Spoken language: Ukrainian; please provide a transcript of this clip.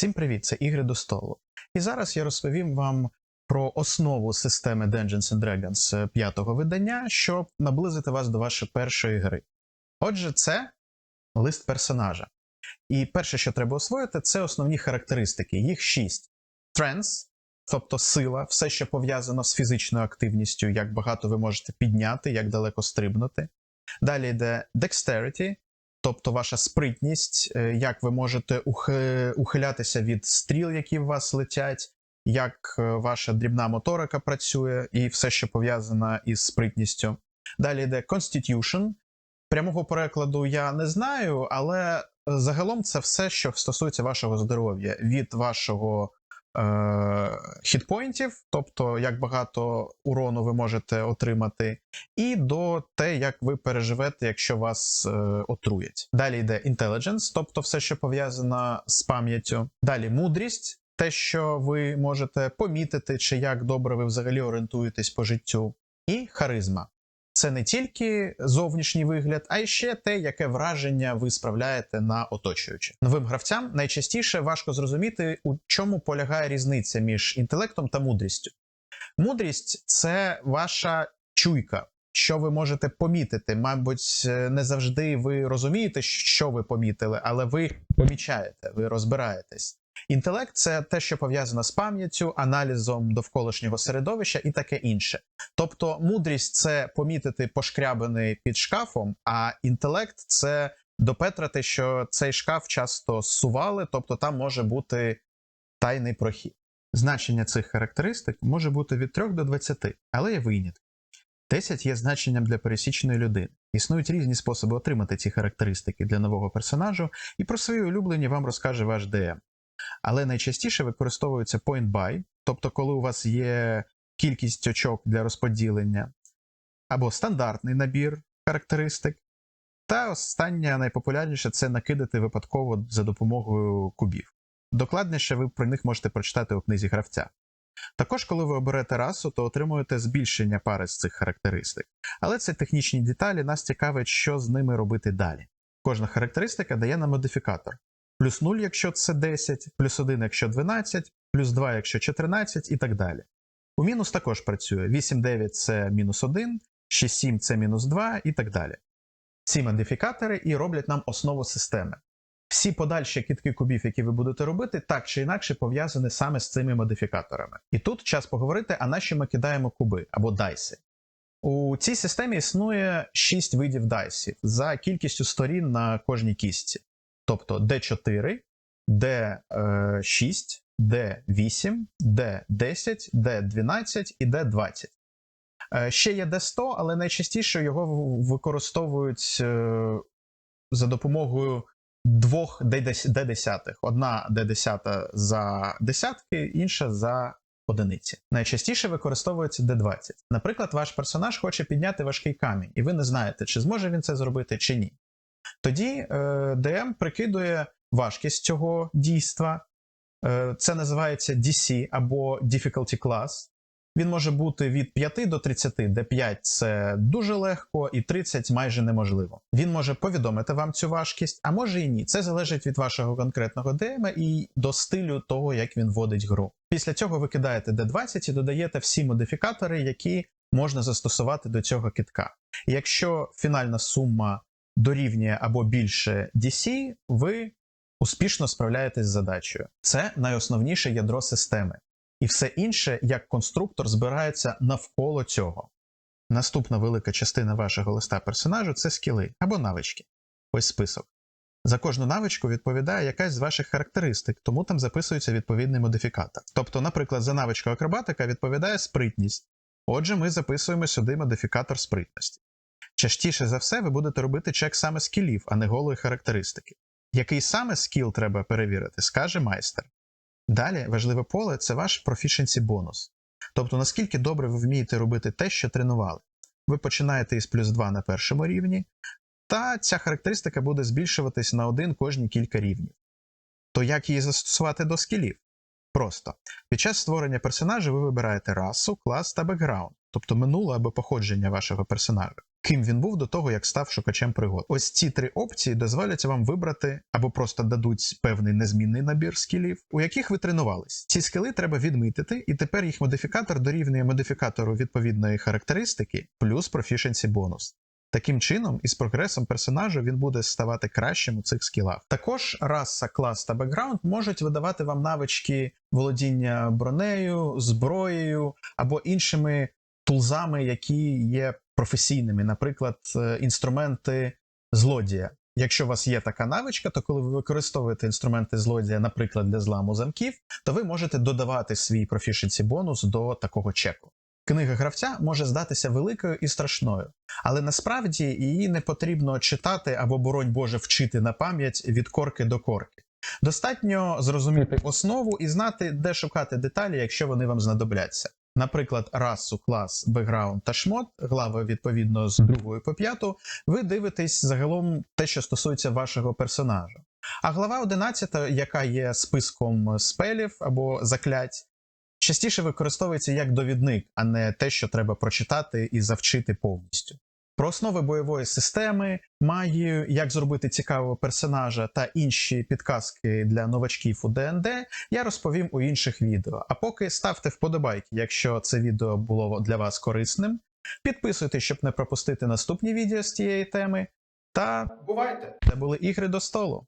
Всім привіт, це ігри до столу. І зараз я розповім вам про основу системи Dungeons and Dragons п'ятого видання, щоб наблизити вас до вашої першої гри. Отже, це лист персонажа. І перше, що треба освоїти, це основні характеристики. Їх шість: Strength, тобто сила, все, що пов'язано з фізичною активністю, як багато ви можете підняти, як далеко стрибнути. Далі йде Dexterity, тобто ваша спритність, е, як ви можете ухилятися від стріл, які в вас летять, як е, ваша дрібна моторика працює, і все, що пов'язано із спритністю. Далі йде Constitution. Прямого перекладу я не знаю, але загалом це все, що стосується вашого здоров'я, від вашого е- хітпоінтів, тобто як багато урону ви можете отримати, і до те, як ви переживете, якщо вас е, отруять. Далі йде intelligence, тобто все, що пов'язано з пам'яттю. Далі мудрість, те, що ви можете помітити, чи як добре ви взагалі орієнтуєтесь по життю. І харизма. Це не тільки зовнішній вигляд, а й ще те, яке враження ви справляєте на оточуючих. Новим гравцям найчастіше важко зрозуміти, у чому полягає різниця між інтелектом та мудрістю. Мудрість це ваша чуйка, що ви можете помітити. Мабуть, е, не завжди ви розумієте, що ви помітили, але ви помічаєте, ви розбираєтесь. Інтелект це те, що пов'язано з пам'яттю, аналізом довколишнього середовища і таке інше. Тобто, мудрість це помітити пошкрябаний під шкафом, а інтелект це допетрати, що цей шкаф часто зсували, тобто там може бути тайний прохід. Значення цих характеристик може бути від 3 до 20, але є винятки. 10 є значенням для пересічної людини. Існують різні способи отримати ці характеристики для нового персонажу, і про свої улюблені вам розкаже ваш DM. Але найчастіше використовується point buy, тобто коли у вас є кількість очок для розподілення, або стандартний набір характеристик. Та остання найпопулярніше це накидати випадково за допомогою кубів. Докладніше ви про них можете прочитати у книзі гравця. Також, коли ви оберете расу, то отримуєте збільшення пари з цих характеристик. Але це технічні деталі, нас цікавить, що з ними робити далі. Кожна характеристика дає нам модифікатор. Плюс 0, якщо це 10, плюс 1, якщо 12, плюс 2, якщо 14 і так далі. У мінус також працює 8-9 це мінус 1, 6-7 це мінус 2 і так далі. Ці модифікатори і роблять нам основу системи. Всі подальші кітки кубів, які ви будете робити, так чи інакше пов'язані саме з цими модифікаторами. І тут час поговорити, а на що ми кидаємо куби або дайси. У цій системі існує 6 видів дайсів за кількістю сторін на кожній кістці. Тобто D4, D6, D8, D10, D12 і D20. Е, Ще є D100, але найчастіше його використовують е, за допомогою двох D10. Одна D10 за десятки, інша за одиниці. Найчастіше використовується D20. Наприклад, ваш персонаж хоче підняти важкий камінь, і ви не знаєте, чи зможе він це зробити, чи ні. Тоді е, DM прикидує важкість цього дійства. Е, це називається DC або Difficulty Class. Він може бути від 5 до 30, де 5 це дуже легко, і 30 майже неможливо. Він може повідомити вам цю важкість, а може і ні. Це залежить від вашого конкретного DM і до стилю того, як він вводить гру. Після цього ви кидаєте D20 і додаєте всі модифікатори, які можна застосувати до цього китка. Якщо фінальна сума дорівнює або більше DC, ви успішно справляєтесь з задачею. Це найосновніше ядро системи. І все інше, як конструктор, збирається навколо цього. Наступна велика частина вашого листа персонажу це скіли або навички. Ось список. За кожну навичку відповідає якась з ваших характеристик, тому там записується відповідний модифікатор. Тобто, наприклад, за навичку акробатика відповідає спритність. Отже, ми записуємо сюди модифікатор спритності. Частіше за все, ви будете робити чек саме скілів, а не голої характеристики. Який саме скіл треба перевірити, скаже майстер. Далі важливе поле це ваш proficiency бонус. Тобто, наскільки добре ви вмієте робити те, що тренували. Ви починаєте із плюс 2 на першому рівні, та ця характеристика буде збільшуватись на один кожні кілька рівнів. То як її застосувати до скілів? Просто під час створення персонажа ви вибираєте расу, клас та бекграунд, тобто минуле або походження вашого персонажа. Ким він був до того, як став шукачем пригод. Ось ці три опції дозволять вам вибрати або просто дадуть певний незмінний набір скілів, у яких ви тренувались. Ці скіли треба відмітити, і тепер їх модифікатор дорівнює модифікатору відповідної характеристики плюс proficiency бонус. Таким чином, із прогресом персонажа він буде ставати кращим у цих скілах. Також раса, клас та бекграунд можуть видавати вам навички володіння бронею, зброєю або іншими тулзами, які є професійними, наприклад, е, інструменти злодія. Якщо у вас є така навичка, то коли ви використовуєте інструменти злодія, наприклад, для зламу замків, то ви можете додавати свій proficiency бонус до такого чеку. Книга гравця може здатися великою і страшною, але насправді її не потрібно читати або, боронь Боже, вчити на пам'ять від корки до корки. Достатньо зрозуміти основу і знати, де шукати деталі, якщо вони вам знадобляться. Наприклад, расу, клас, бекграунд та шмот, глави відповідно з другої по п'яту, ви дивитесь загалом те, що стосується вашого персонажа. А глава 11, яка є списком спелів або заклять, частіше використовується як довідник, а не те, що треба прочитати і завчити повністю. Про основи бойової системи, магію, як зробити цікавого персонажа та інші підказки для новачків у ДНД я розповім у інших відео. А поки ставте вподобайки, якщо це відео було для вас корисним. Підписуйтесь, щоб не пропустити наступні відео з цієї теми. Та Бувайте! це були ігри до столу.